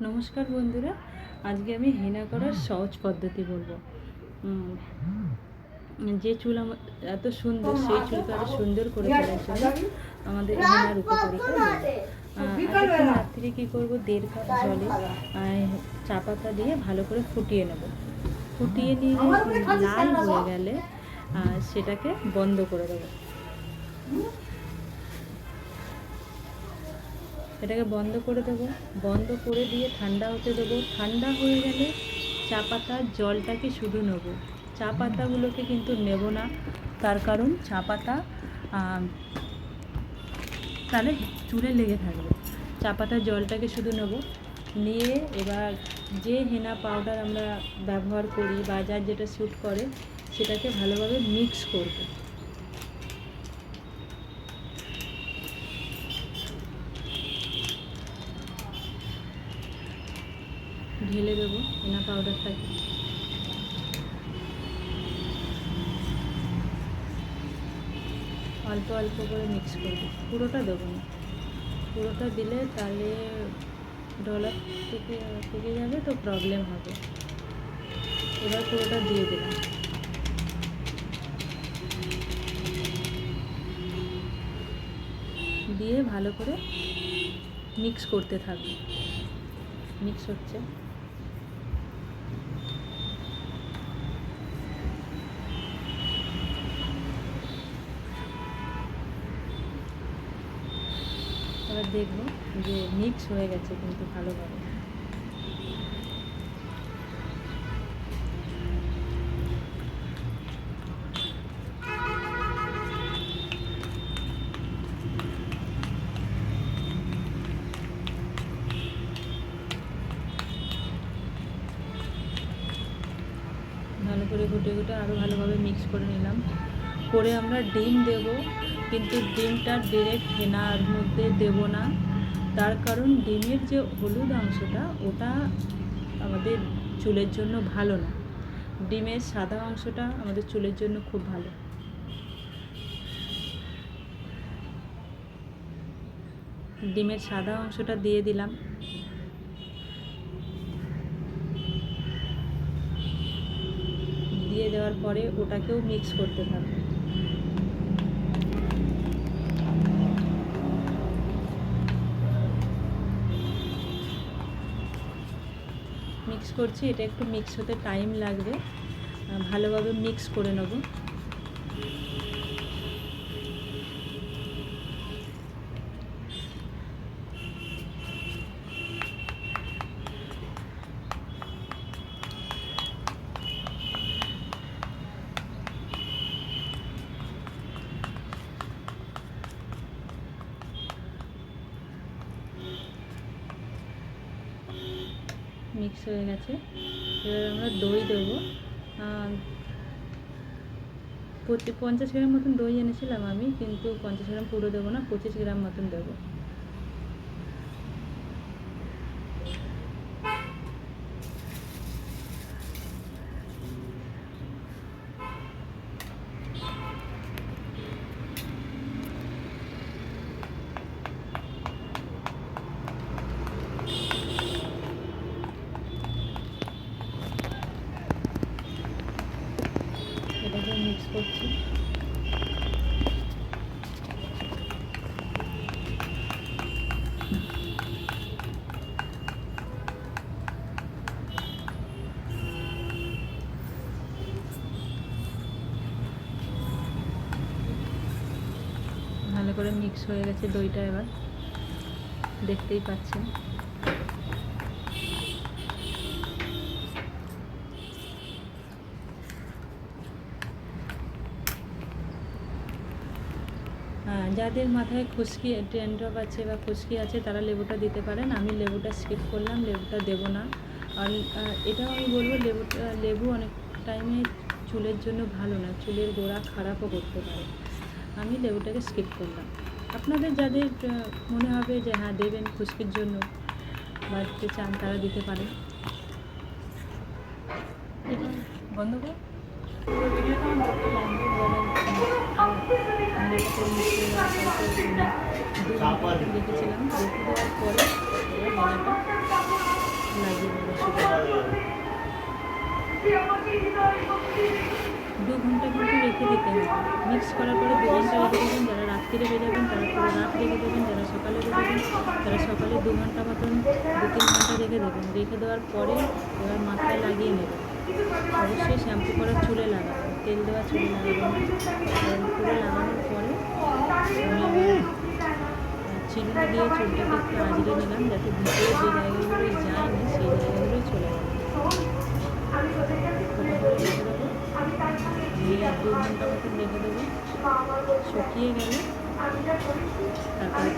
নমস্কার বন্ধুরা আজকে আমি হেনা করার সহজ পদ্ধতি বলব। যে চুল আমার এত সুন্দর সেই চুলকে আরও সুন্দর করে তোলার জন্য আমাদের হেনার উপকারিতা। আহ, রাত্রে কী করব? দেড় কাপ জলে চা পাতা দিয়ে ভালো করে ফুটিয়ে নেব। ফুটিয়ে নিয়ে লাল হয়ে গেলে সেটাকে বন্ধ করে দেবো। এটাকে বন্ধ করে দেবো। বন্ধ করে দিয়ে ঠান্ডা হতে দেবো। ঠান্ডা হয়ে গেলে চা পাতার জলটাকে শুধু নেব। চা পাতাগুলোকে কিন্তু নেব না। তার কারণ চা পাতা তাহলে চুলে লেগে থাকবে। চা পাতার জলটাকে শুধু নেব। নিয়ে এবার যে হেনা পাউডার আমরা ব্যবহার করি বা যার যেটা স্যুট করে, সেটাকে ভালোভাবে মিক্স করব। ঢেলে দেবো হেনা পাউডারটাকে অল্প অল্প করে মিক্স করব। পুরোটা দেবো না। পুরোটা দিলে তাহলে ডলার থেকে থেকে যাবে তো প্রবলেম হবে। এবার পুরোটা দিয়ে দিলাম। দিয়ে ভালো করে মিক্স করতে থাকবে। মিক্স হচ্ছে। এবার দেখব যে মিক্স হয়ে গেছে কিন্তু ভালোভাবে। ভালো করে ঘুটে ঘুটে আরও ভালোভাবে মিক্স করে নিলাম। করে আমরা ডিম দেব, কিন্তু ডিমটা ডিরেক্ট হেনার মধ্যে দেব না। তার কারণ ডিমের যে হলুদ অংশটা, ওটা আমাদের চুলের জন্য ভালো না। ডিমের সাদা অংশটা আমাদের চুলের জন্য খুব ভালো। ডিমের সাদা অংশটা দিয়ে দিলাম। দিয়ে দেওয়ার পরে ওটাকেও মিক্স করতে থাকব। মিক্স করছি এটা একটু মিক্স হতে টাইম লাগবে। ভালোভাবে মিক্স করে নেব। মিক্স হয়ে গেছে। এবার আমরা দই দেবো। পঞ্চাশ গ্রাম মতন দই এনেছিলাম আমি, কিন্তু পঞ্চাশ গ্রাম পুরো দেবো না, পঁচিশ গ্রাম মতন দেবো এটাকে মিক্স করছি। ভালো করে মিক্স হয়ে গেছে দইটা এবার। দেখতেই পাচ্ছেন। যাদের মাথায় খুশকি, ড্যান্ড্রফ আছে বা খুশকি আছে, তারা লেবুটা দিতে পারেন। আমি লেবুটা স্কিপ করলাম, লেবুটা দেবো না। আর এটাও আমি বলব লেবুটা লেবু অনেক টাইমে চুলের জন্য ভালো না। চুলের গোড়া খারাপও করতে পারে। আমি লেবুটাকে স্কিপ করলাম। আপনাদের যাদের মনে হবে যে হ্যাঁ দেবেন খুশকির জন্য বা দিতে চান, তারা দিতে পারেন। বন্ধ করো। এটাকে মিশিয়ে দেওয়ার পরে হেনাটা লাগিয়ে দু ঘণ্টা কিন্তু রেখে দিতে হবে মিক্স করার পরে দু ঘণ্টা রেখে দেবেন যারা রাত্রিরে বেরোবেন তারা পুরো রাত রেখে দেবেন যারা সকালে বেরোবেন তারা সকালে দু ঘণ্টা মতন দু তিন ঘণ্টা রেখে দেবেন রেখে দেওয়ার পরে এবার মাথায় লাগিয়ে নেবেন অবশ্যই শ্যাম্পু করা চুলে লাগাবেন তেল দেওয়া চুলে লাগাবেন পুরো লাগানোর পরে চিরুনি দিয়ে চুলটাকে একটু আজড়ে নিলাম যাতে ভিতরে যে জায়গাগুলোই যায়নি সেই জায়গাগুলোই চলে যাবে দিয়ে দু ঘণ্টা মতন রেখে দেবো শুকিয়ে গেলে তারপরে